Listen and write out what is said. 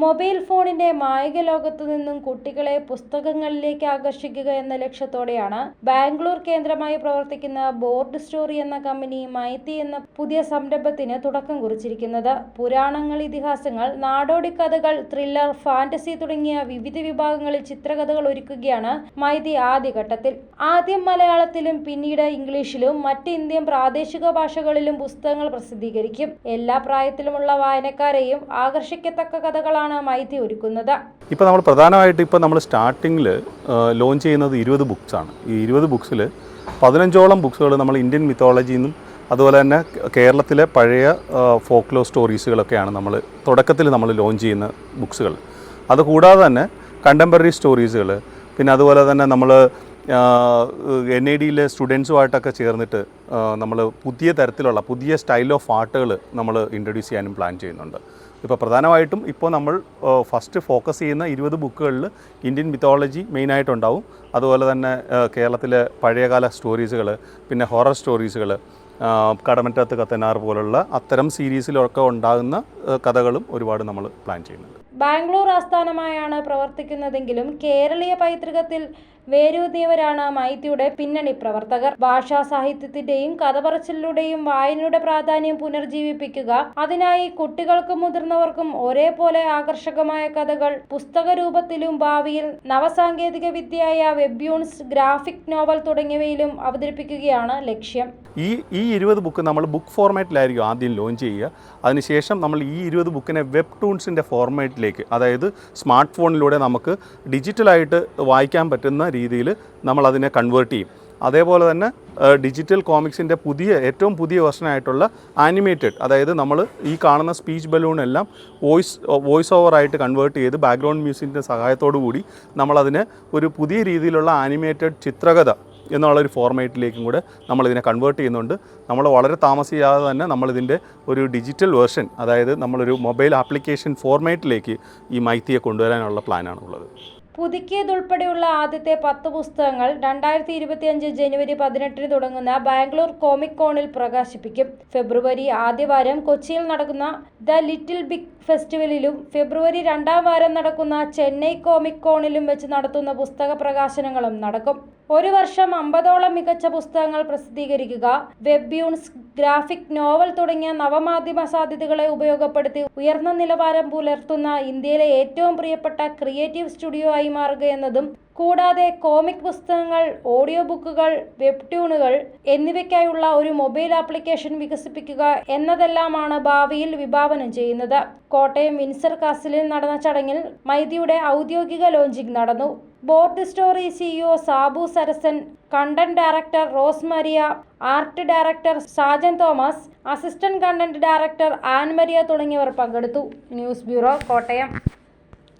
Mobile ഫോണിന്റെ മായിക ലോകത്തു നിന്നും കുട്ടികളെ പുസ്തകങ്ങളിലേക്ക് ആകർഷിക്കുക എന്ന ലക്ഷ്യത്തോടെയാണ് ബാംഗ്ലൂർ കേന്ദ്രമായി പ്രവർത്തിക്കുന്ന ബോർഡ് സ്റ്റോറി എന്ന കമ്പനി മൈത്തി എന്ന പുതിയ സംരംഭത്തിന് തുടക്കം കുറിച്ചിരിക്കുന്നത്. പുരാണങ്ങൾ ഇതിഹാസങ്ങൾ നാടോടി കഥകൾ ത്രില്ലർ ഫാന്റസി തുടങ്ങിയ വിവിധ വിഭാഗങ്ങളിൽ ചിത്രകഥകൾ ഒരുക്കുകയാണ് മൈത്തി ആദ്യഘട്ടത്തിൽ. ആദ്യം മലയാളത്തിലും പിന്നീട് ഇംഗ്ലീഷിലും മറ്റ് ഇന്ത്യൻ പ്രാദേശിക ഭാഷകളിലും പുസ്തകങ്ങൾ പ്രസിദ്ധീകരിക്കും. എല്ലാ പ്രായത്തിലുമുള്ള വായനക്കാരെയും ആകർഷിക്കത്തക്ക കഥകളാണ് മൈത്തി ഒരുക്കുന്നത്. ഇപ്പോൾ നമ്മൾ പ്രധാനമായിട്ട് ഇപ്പോൾ നമ്മൾ സ്റ്റാർട്ടിങ്ങിൽ ലോഞ്ച് ചെയ്യുന്നത് ഇരുപത് ബുക്സാണ് ഈ ഇരുപത് ബുക്സിൽ പതിനഞ്ചോളം ബുക്സുകൾ നമ്മൾ ഇന്ത്യൻ മിത്തോളജിയിൽ നിന്നും അതുപോലെ തന്നെ കേരളത്തിലെ പഴയ ഫോക്ലോ സ്റ്റോറീസുകളൊക്കെയാണ് നമ്മൾ തുടക്കത്തിൽ നമ്മൾ ലോഞ്ച് ചെയ്യുന്ന ബുക്സുകൾ അതുകൂടാതെ തന്നെ കണ്ടംപററി സ്റ്റോറീസുകൾ പിന്നെ അതുപോലെ തന്നെ നമ്മൾ എൻ ഐ ഡിയിലെ സ്റ്റുഡൻസുമായിട്ടൊക്കെ ചേർന്നിട്ട് നമ്മൾ പുതിയ തരത്തിലുള്ള പുതിയ സ്റ്റൈൽ ഓഫ് ആർട്ടുകൾ നമ്മൾ ഇൻട്രൊഡ്യൂസ് ചെയ്യാനും പ്ലാൻ ചെയ്യുന്നുണ്ട്. ഇപ്പോൾ പ്രധാനമായിട്ടും ഇപ്പോൾ നമ്മൾ ഫസ്റ്റ് ഫോക്കസ് ചെയ്യുന്ന ഇരുപത് ബുക്കുകളിൽ ഇന്ത്യൻ മിത്തോളജി മെയിനായിട്ടുണ്ടാവും അതുപോലെ തന്നെ കേരളത്തിലെ പഴയകാല സ്റ്റോറീസുകൾ പിന്നെ ഹൊറർ സ്റ്റോറീസുകൾ കടമറ്റത്ത് കത്തനാർ പോലുള്ള അത്തരം സീരീസിലൊക്കെ ഉണ്ടാകുന്ന കഥകളും ഒരുപാട് നമ്മൾ പ്ലാൻ ചെയ്യുന്നുണ്ട്. ബാംഗ്ലൂർ ആസ്ഥാനമായാണ് പ്രവർത്തിക്കുന്നതെങ്കിലും കേരളീയ പൈതൃകത്തിൽ വേരൂന്നിയവരാണ് മൈത്തിയുടെ പിന്നണി പ്രവർത്തകർ. ഭാഷാ സാഹിത്യത്തിന്റെയും കഥ പറച്ചിലൂടെയും വായനയുടെ പ്രാധാന്യം പുനർജീവിപ്പിക്കുക അതിനായി കുട്ടികൾക്കും മുതിർന്നവർക്കും ഒരേപോലെ ആകർഷകമായ കഥകൾ പുസ്തക രൂപത്തിലും ഭാവിയിൽ നവസാങ്കേതിക വിദ്യയായ വെബ്യൂൺസ് ഗ്രാഫിക് നോവൽ തുടങ്ങിയവയിലും അവതരിപ്പിക്കുകയാണ് ലക്ഷ്യം. ഈ ഈ ഇരുപത് ബുക്ക് നമ്മൾ ബുക്ക് ഫോർമാറ്റിലായിരിക്കും ആദ്യം ലോഞ്ച് ചെയ്യുക. അതിനുശേഷം നമ്മൾ ഈ ഇരുപത് ബുക്കിനെ വെബ് ടൂൺസിന്റെ ഫോർമാറ്റിലേക്ക് അതായത് സ്മാർട്ട് ഫോണിലൂടെ നമുക്ക് ഡിജിറ്റലായിട്ട് വായിക്കാൻ പറ്റുന്ന രീതിയിൽ നമ്മൾ അതിനെ കൺവേർട്ട് ചെയ്യും. അതേപോലെ തന്നെ ഡിജിറ്റൽ കോമിക്സിന്റെ പുതിയ ഏറ്റവും പുതിയ വെർഷനായിട്ടുള്ള ആനിമേറ്റഡ് അതായത് നമ്മൾ ഈ കാണുന്ന സ്പീച്ച് ബലൂണെല്ലാം വോയിസ് വോയിസ് ഓവർ ആയിട്ട് കൺവേർട്ട് ചെയ്ത് ബാക്ക്ഗ്രൗണ്ട് മ്യൂസിക്കിന്റെ സഹായത്തോടു കൂടി നമ്മളതിനെ ഒരു പുതിയ രീതിയിലുള്ള ആനിമേറ്റഡ് ചിത്രകഥ എന്നുള്ളൊരു ഫോർമാറ്റിലേക്കും കൂടെ നമ്മളിതിനെ കൺവേർട്ട് ചെയ്യുന്നുണ്ട്. നമ്മൾ വളരെ താമസിയാതെ തന്നെ നമ്മളിതിന്റെ ഒരു ഡിജിറ്റൽ വേർഷൻ അതായത് നമ്മളൊരു മൊബൈൽ ആപ്ലിക്കേഷൻ ഫോർമാറ്റിലേക്ക് ഈ മൈത്തിയെ കൊണ്ടുവരാനുള്ള പ്ലാനാണ് ഉള്ളത് പുതുക്കിയതുൾപ്പെടെയുള്ള ആദ്യത്തെ പത്ത് പുസ്തകങ്ങൾ രണ്ടായിരത്തി ഇരുപത്തിയഞ്ച് ജനുവരി പതിനെട്ടിന് തുടങ്ങുന്ന ബാംഗ്ലൂർ കോമിക് കോണിൽ പ്രകാശിപ്പിക്കും. ഫെബ്രുവരി ആദ്യവാരം കൊച്ചിയിൽ നടക്കുന്ന ദ ലിറ്റിൽ ബിഗ് ഫെസ്റ്റിവലിലും ഫെബ്രുവരി രണ്ടാം വാരം നടക്കുന്ന ചെന്നൈ കോമിക് കോണിലും വെച്ച് നടത്തുന്ന പുസ്തക പ്രകാശനങ്ങളും നടക്കും. ഒരു വർഷം അമ്പതോളം മികച്ച പുസ്തകങ്ങൾ പ്രസിദ്ധീകരിക്കുക വെബ്യൂൺസ് ഗ്രാഫിക് നോവൽ തുടങ്ങിയ നവമാധ്യമ സാധ്യതകളെ ഉപയോഗപ്പെടുത്തി ഉയർന്ന നിലവാരം പുലർത്തുന്ന ഇന്ത്യയിലെ ഏറ്റവും പ്രിയപ്പെട്ട ക്രിയേറ്റീവ് സ്റ്റുഡിയോ ആയി മാറുക എന്നതും കൂടാതെ കോമിക് പുസ്തകങ്ങൾ ഓഡിയോ ബുക്കുകൾ വെബ്ട്യൂണുകൾ എന്നിവയ്ക്കായുള്ള ഒരു മൊബൈൽ ആപ്ലിക്കേഷൻ വികസിപ്പിക്കുക എന്നതെല്ലാമാണ് ഭാവിയിൽ വിഭാവനം ചെയ്യുന്നത്. കോട്ടയം വിൻസർ കാസിലിൽ നടന്ന ചടങ്ങിൽ മൈതിയുടെ ഔദ്യോഗിക ലോഞ്ചിങ് നടന്നു. Board story CEO Sabu Sarasan content director Rose Maria art director Sajan Thomas assistant content director Ann Maria തുടങ്ങിയവർ പങ്കെടുത്തു. News bureau Kottayam.